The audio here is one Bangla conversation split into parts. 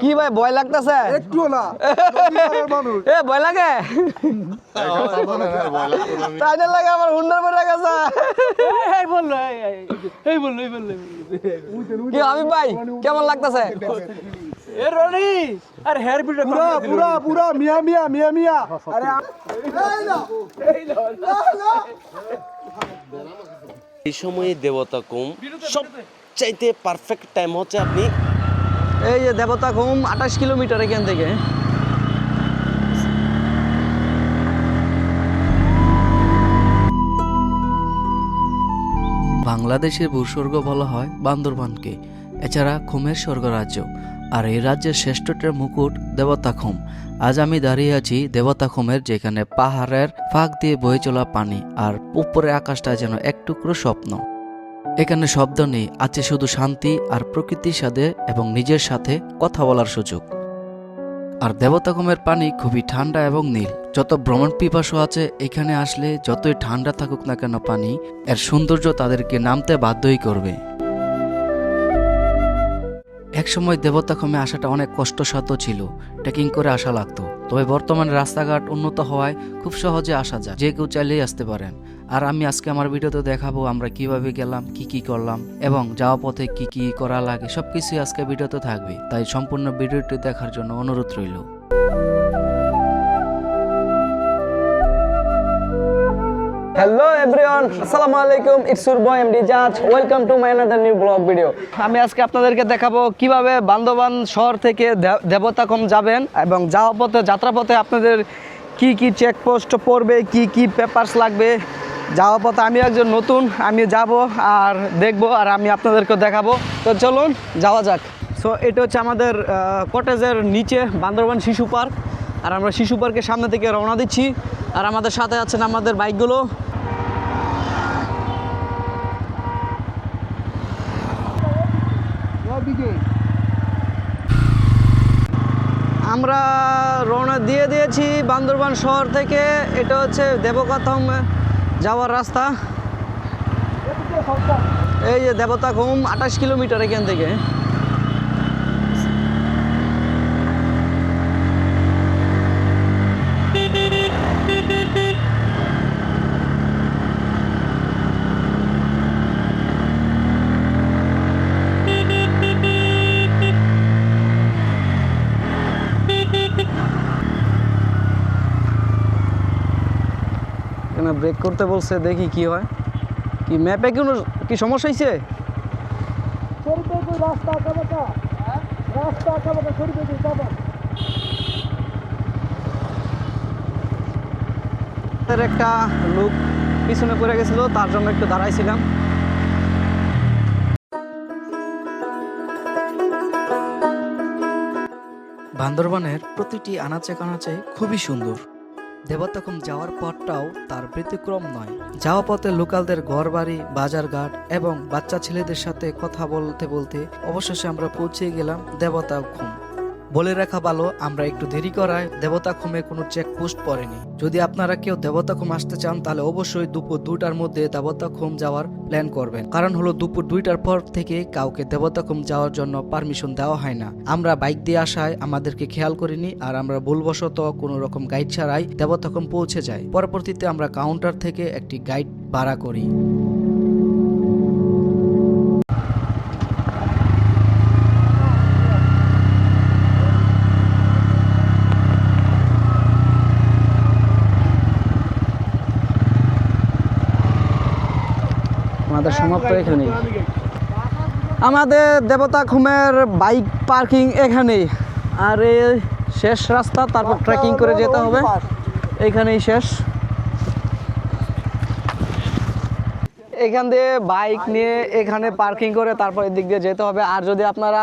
কি ভাই ভয় লাগতেছে? একটু না। মানুষ। এ ভয় লাগে? না, না। না লাগে আমার হুন্ডার পরে গেছে। এই বলল এই, এই, এই বলল এই বলল কি আমি ভাই কেমন লাগতেছে? এ রনি আর হেয়ার বিট পুরা পুরা পুরা মিয়া মিয়া মিয়া মিয়া। আরে আ- এই সময়ে দেবতা কম। সব চাইতে পারফেক্ট টাইম হচ্ছে আপনি এই যে দেবতা ঘুম, আঠাশ কিলোমিটার এখান থেকে। বাংলাদেশের ভূস্বর্গ বলা হয় বান্দরবানকে, এছাড়া খুমের স্বর্গরাজ্য। আর এই রাজ্যের শ্রেষ্ঠটার মুকুট দেবতাখুম আজ আমি দাঁড়িয়ে আছি দেবতাখুমের যেখানে পাহাড়ের ফাঁক দিয়ে বয়ে চলা পানি, আর উপরে আকাশটা যেন এক টুকরো স্বপ্ন। এখানে শব্দ নেই, আছে শুধু শান্তি আর প্রকৃতির সাথে এবং নিজের সাথে কথা বলার সুযোগ। আর দেবতাকুমের পানি খুবই ঠান্ডা এবং নীল। যত ভ্রমণ পিপাসু আছে, এখানে আসলে যতই ঠান্ডা থাকুক না কেন পানি, এর সৌন্দর্য তাদেরকে নামতে বাধ্যই করবে। একসময় দেবতাখমে আসাটা অনেক কষ্টসাধ্য ছিল, ট্রেকিং করে আসা লাগতো। তবে বর্তমানে রাস্তাঘাট উন্নত হওয়ায় খুব সহজে আসা যায়। যে কেউ চাইলেই আসতে পারেন। আর আমি আজকে আমার ভিডিওতে দেখাবো আমরা কীভাবে গেলাম, কি কি করলাম এবং যাওয়া পথে কি কি করা লাগে, সবকিছুই আজকে ভিডিওতে থাকবে। তাই সম্পূর্ণ ভিডিওটি দেখার জন্য অনুরোধ রইল। হ্যালো এভরিওয়ান আসসালামু আলাইকুম it's your boy MD Jaj welcome to my another new blog video আমি আজকে আপনাদেরকে দেখাবো কীভাবে বান্দরবান শহর থেকে দেবতাকম যাবেন এবং যাওয়া পথে যাত্রাপথে আপনাদের কি কি চেকপোস্ট পড়বে, কি কি পেপারস লাগবে যাওয়া পথে আমি একজন নতুন, আমি যাব আর দেখব আর আমি আপনাদেরকে দেখাবো। তো চলুন, যাওয়া যাক। সো এটা হচ্ছে আমাদের কটেজের নিচে বান্দরবান শিশু পার্ক। আর আমরা শিশু পার্কের সামনে থেকে রওনা দিচ্ছি। আর আমাদের সাথে আছেন আমাদের বাইকগুলো। আমরা রওনা দিয়ে দিয়েছি বান্দরবান শহর থেকে। এটা হচ্ছে দেবকাথম যাওয়ার রাস্তা। এই যে দেবতা ঘুম আঠাশ কিলোমিটার এখান থেকে। ব্রেক করতে বলছে দেখি কি হয়। কি ম্যাপে কোনো কি সমস্যা হয়েছে একটা লোক পিছনে পড়ে গেছিল তার জন্য একটু দাঁড়াইছিলাম। বান্দরবানের প্রতিটি আনাচে কানাচে খুবই সুন্দর। দেবতাকুম যাওয়ার পথটাও তার ব্যতিক্রম নয়। যাওয়া পথে লোকালদের ঘর বাড়ি বাজারঘাট এবং বাচ্চা ছেলেদের সাথে কথা বলতে বলতে অবশেষে আমরা পৌঁছে গেলাম দেবতাখুম বলে রাখা ভালো, আমরা একটু দেরি করায় দেবতাখুমে কোনো চেকপোস্ট পড়েনি। যদি আপনারা কেউ দেবতা দেবতাখুম আসতে চান, তাহলে অবশ্যই দুপুর দুইটার মধ্যে দেবতাখুম যাওয়ার প্ল্যান করবেন। কারণ হলো দুপুর দুইটার পর থেকে কাউকে দেবতা দেবতাখুম যাওয়ার জন্য পারমিশন দেওয়া হয় না। আমরা বাইক দিয়ে আসায় আমাদেরকে খেয়াল করিনি আর আমরা ভুলবশত কোনো রকম গাইড ছাড়াই দেবতাখুম পৌঁছে যাই। পরবর্তীতে আমরা কাউন্টার থেকে একটি গাইড ভাড়া করি। আমাদের সমাপ্ত এখানেই। আমাদের দেবতা খুমের বাইক পার্কিং এখানেই। আর এই শেষ রাস্তা, তারপর ট্রেকিং করে যেতে হবে। এখানেই শেষ। এখান দিয়ে বাইক নিয়ে এখানে পার্কিং করে তারপর এদিক দিয়ে যেতে হবে। আর যদি আপনারা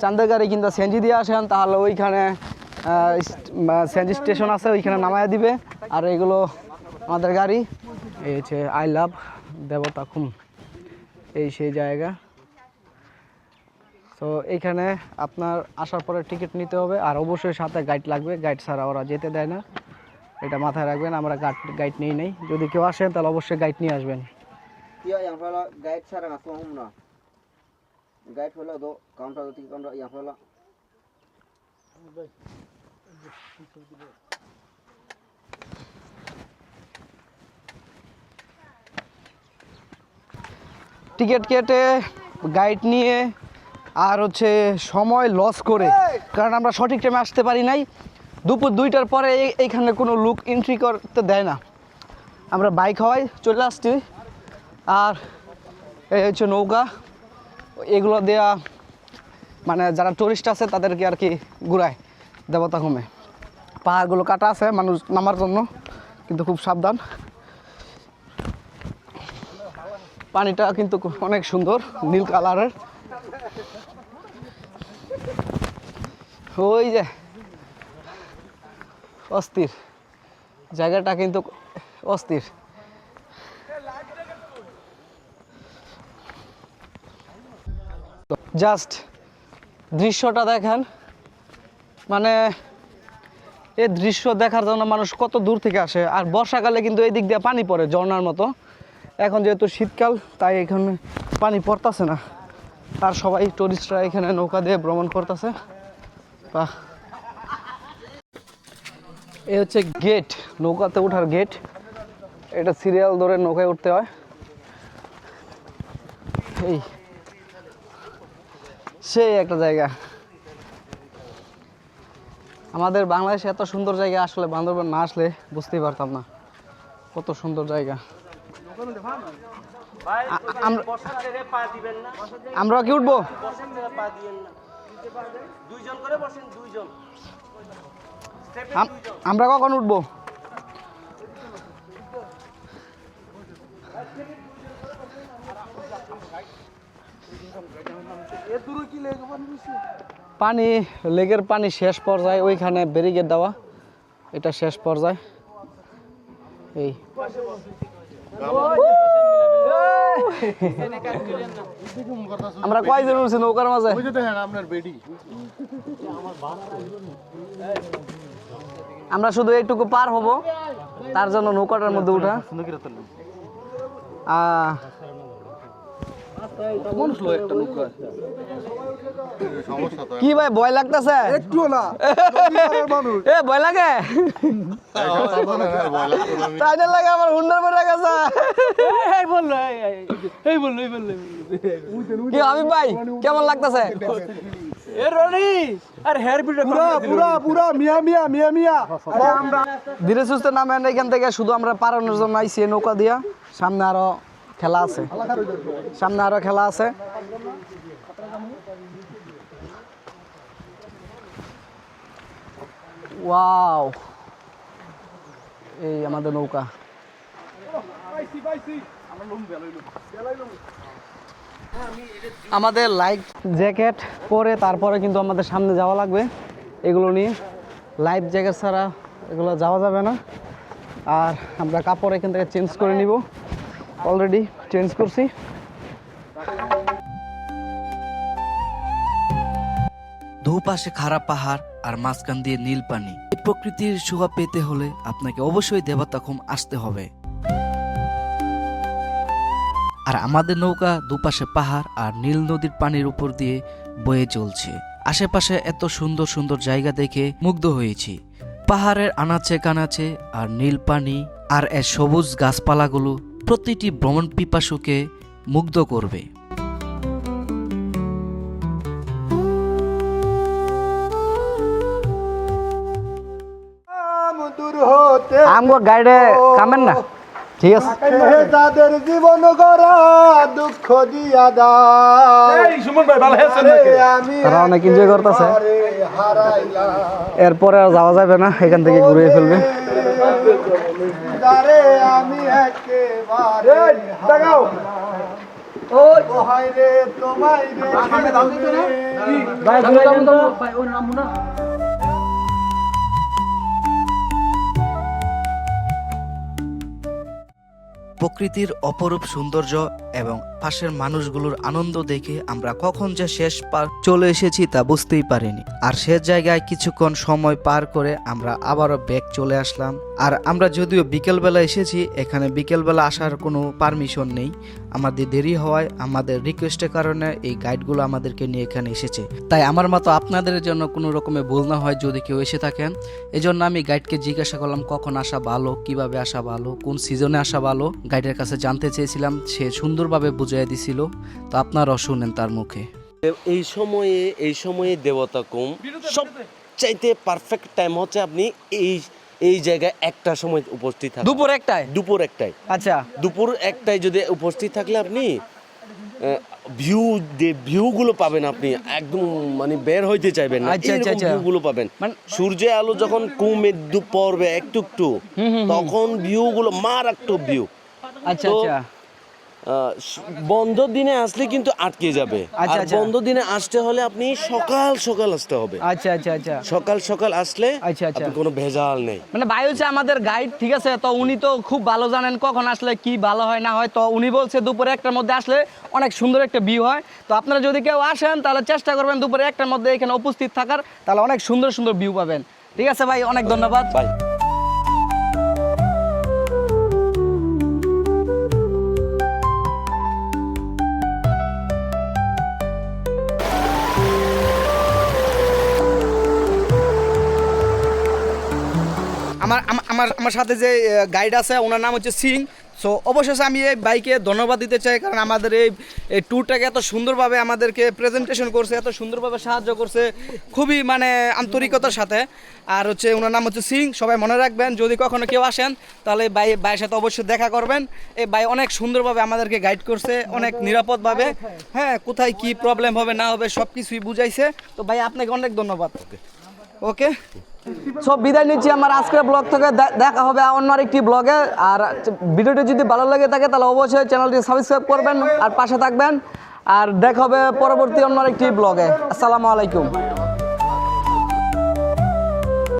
চান্দের গাড়ি কিংবা সেনজি দিয়ে আসেন, তাহলে ওইখানে সেনজি স্টেশন আছে, ওইখানে নামায় দিবে। আর এগুলো আমাদের গাড়ি। এই হচ্ছে আই লাভ। দেবতা খুম, এই সেই জায়গা। তো এইখানে আপনার আসার পরে টিকিট নিতে হবে, আর অবশ্যই সাথে গাইড লাগবে। গাইড ছাড়া ওরা যেতে দেয় না। এটা মাথায় রাখবেন, আমরা গাইড নিই নেই। যদি কেউ আসেন, তাহলে অবশ্যই গাইড নিয়ে আসবেন। গাইড হলো দো কাউন্টার তিন কাউন্টার ইয়া হলো টিকিট কেটে গাইড নিয়ে আর হচ্ছে সময় লস করে। কারণ আমরা সঠিক টাইমে আসতে পারি নাই। দুপুর দুইটার পরে এই- এইখানে কোনো লুক এন্ট্রি করতে দেয় না। আমরা বাইক হওয়ায় চলে আসছি। আর এই হচ্ছে নৌকা। এগুলো দেয়া মানে যারা টুরিস্ট আছে তাদেরকে আর কি ঘুরায় দেবতা কমে পাহাড়গুলো কাটা আছে মানুষ নামার জন্য কিন্তু খুব সাবধান। পানিটা কিন্তু অনেক সুন্দর, নীল কালারের। ওই যে, অস্থির। জায়গাটা কিন্তু অস্থির। জাস্ট দৃশ্যটা দেখেন। মানে এই দৃশ্য দেখার জন্য মানুষ কত দূর থেকে আসে, আর বর্ষাকালে কিন্তু এই দিক দিয়ে পানি পড়ে ঝর্ণার মতো। এখন যেহেতু শীতকাল, তাই এখানে পানি পড়তেছে না। আর সবাই টুরিস্টরা এখানে নৌকা দিয়ে ভ্রমণ করতেছে। বাহ। এই হচ্ছে গেট নৌকাতে ওঠার গেট এটা সিরিয়াল ধরে নৌকায় উঠতে হয়। এই। সেই একটা জায়গা। আমাদের বাংলাদেশে এত সুন্দর জায়গা আসলে বান্দরবান না আসলে বুঝতেই পারতাম না। কত সুন্দর জায়গা। আমরা- কি উঠবো? আমরা কখন উঠবো? পানি, লেগের পানি শেষ পর্যায়ে, ওইখানে ব্যারিকেড দেওয়া, এটা শেষ পর্যায়ে। এই। আমরা কয়জন উঠছি নৌকার মাঝে? আমরা শুধু একটুকু পার হব তার জন্য নৌকাটার মধ্যে উঠা। আহ, সমস্যা তো কি ভাই ভয় লাগতেছে? একটু না এ ভয় লাগে। তাই না। লাগে আমার হুন্ডার পরে গেছে। এই বলল এই এই- এই বলল এই বলল কি আমি ভাই? কেমন লাগতেছে? আর হেয়ার পুরা পুরা পুরা মিয়া মিয়া মিয়া মিয়া। আরে আমরা ধীরে সুস্থে নামেন এখান থেকে শুধু আমরা পারানোর জন্য আইসি নৌকা দিয়া। সামনে আরও খেলা আছে। সামনে আরও খেলা আছে। ওয়াও। এই আমাদের নৌকা। আমাদের লাইফ জ্যাকেট পরে তারপরে কিন্তু আমাদের সামনে যাওয়া লাগবে। এগুলো নিয়ে লাইফ জ্যাকেট ছাড়া এগুলো যাওয়া যাবে না। আর আমরা কাপড় এখান থেকে চেঞ্জ করে নিব। অলরেডি চেঞ্জ করছি। দুপাশে খারাপ পাহাড় আর মাঝখান দিয়ে নীল পানি। এই প্রকৃতির শোভা পেতে হলে আপনাকে অবশ্যই দেবতাখুম আসতে হবে। আর আমাদের নৌকা দুপাশে পাহাড় আর নীল নদীর পানির উপর দিয়ে বয়ে চলছে। আশেপাশে এত সুন্দর সুন্দর জায়গা দেখে মুগ্ধ হয়েছি। পাহাড়ের আনাচে কানাচে আর নীল পানি আর এর সবুজ গাছপালাগুলো প্রতিটি ভ্রমণ পিপাসুকে মুগ্ধ করবে। আম দূর হতে আমগো গাইডে কামেন না। ঠিক আছে। তাদের জীবন গড়া দুঃখ দিয়া দাও। সুমন ভাই ভালো আছেন আরে আমি তারা অনেক enjoy করতাছে। এরপরে আর যাওয়া যাবে না এখান থেকে ঘুরিয়ে ফেলবে। তারে আমি একেবারে দেখাও। ওহাই রে তোমায় রে প্রকৃতির অপরূপ সৌন্দর্য এবং পাশের মানুষগুলোর আনন্দ দেখে আমরা কখন যে শেষ পার চলে এসেছি তা বুঝতেই পারিনি। আর সে জায়গায় কিছুক্ষণ সময় পার করে আমরা আবারও ব্যাগ চলে আসলাম। আর আমরা যদিও বিকেলবেলা এসেছি, এখানে বিকেলবেলা আসার কোনো পারমিশন নেই। আমাদের দেরি হওয়ায় আমাদের রিকোয়েস্টের কারণে এই গাইডগুলো আমাদেরকে নিয়ে এখানে এসেছে। তাই আমার মতো আপনাদের জন্য কোনো রকমের ভুল না হয় যদি কেউ এসে থাকেন। এজন্য আমি গাইডকে জিজ্ঞাসা করলাম, কখন আসা ভালো? কীভাবে আসা ভালো? কোন সিজনে আসা ভালো? গাইডের কাছে জানতে চেয়েছিলাম। সে সুন্দরভাবে বুঝিয়ে দিছিল। তো আপনারাও শুনেন তার মুখে। এই সময়ে এই সময়ে দেবতা কম সব চাইতে পারফেক্ট টাইম হচ্ছে আপনি এই এই জায়গায় একটা সময় উপস্থিত থাকবেন দুপুর একটায়? দুপুর একটাই আচ্ছা। দুপুর একটাই যদি উপস্থিত থাকলে আপনি ভিউ ভিউগুলো পাবেন আপনি একদম মানে বের হইতে চাইবেন না আচ্ছা, আচ্ছা, আচ্ছা। ভিউগুলো পাবেন। মানে- সূর্যের আলো যখন কমে দু- পড়বে একটু একটু তখন ভিউগুলো মারাত্মক ভিউ আচ্ছা আচ্ছা। বন্ধ দিনে আসলে কিন্তু আটকে যাবে। আচ্ছা, আর আচ্ছা। বন্ধ দিনে আসতে হলে আপনি সকাল সকাল আসতে হবে। আচ্ছা আচ্ছা আচ্ছা। সকাল সকাল আসলে আচ্ছা, আচ্ছা। কোনো ভেজাল নেই। মানে ভাই হচ্ছে আমাদের গাইড ঠিক আছে? তো উনি তো খুব ভালো জানেন কখন আসলে কি ভালো হয় না হয়। তো উনি বলছে দুপুরে একটার মধ্যে আসলে অনেক সুন্দর একটা ভিউ হয়। তো আপনারা যদি কেউ আসেন তাহলে চেষ্টা করবেন দুপুরে একটার মধ্যে এখানে উপস্থিত থাকার। তাহলে অনেক সুন্দর সুন্দর ভিউ পাবেন। ঠিক আছে ভাই অনেক ধন্যবাদ। বাই আমার আমার আমার সাথে যে গাইড আছে ওনার নাম হচ্ছে সিং। সো অবশেষে আমি এই বাইকে ধন্যবাদ দিতে চাই কারণ আমাদের এই এই ট্যুরটাকে এত সুন্দরভাবে আমাদেরকে প্রেজেন্টেশন করছে এত সুন্দরভাবে সাহায্য করছে খুবই মানে আন্তরিকতার সাথে। আর হচ্ছে ওনার নাম হচ্ছে সিং সবাই মনে রাখবেন যদি কখনো কেউ আসেন তাহলে ভাই ভাইয়ের সাথে অবশ্যই দেখা করবেন। এই ভাই অনেক সুন্দরভাবে আমাদেরকে গাইড করছে অনেক নিরাপদভাবে। হ্যাঁ কোথায় কি প্রবলেম হবে না হবে সব কিছুই বুঝাইছে। তো ভাই আপনাকে অনেক ধন্যবাদ। ওকে সব বিদায় নিচ্ছি আমার আজকের ব্লগ থেকে। দেখা হবে অন্য আরেকটি ব্লগে আর ভিডিওটি যদি ভালো লাগে থাকে, তাহলে অবশ্যই চ্যানেলটি সাবস্ক্রাইব করবেন আর পাশে থাকবেন। আর দেখা হবে পরবর্তী অন্য আরেকটি ব্লগে আসসালামু আলাইকুম।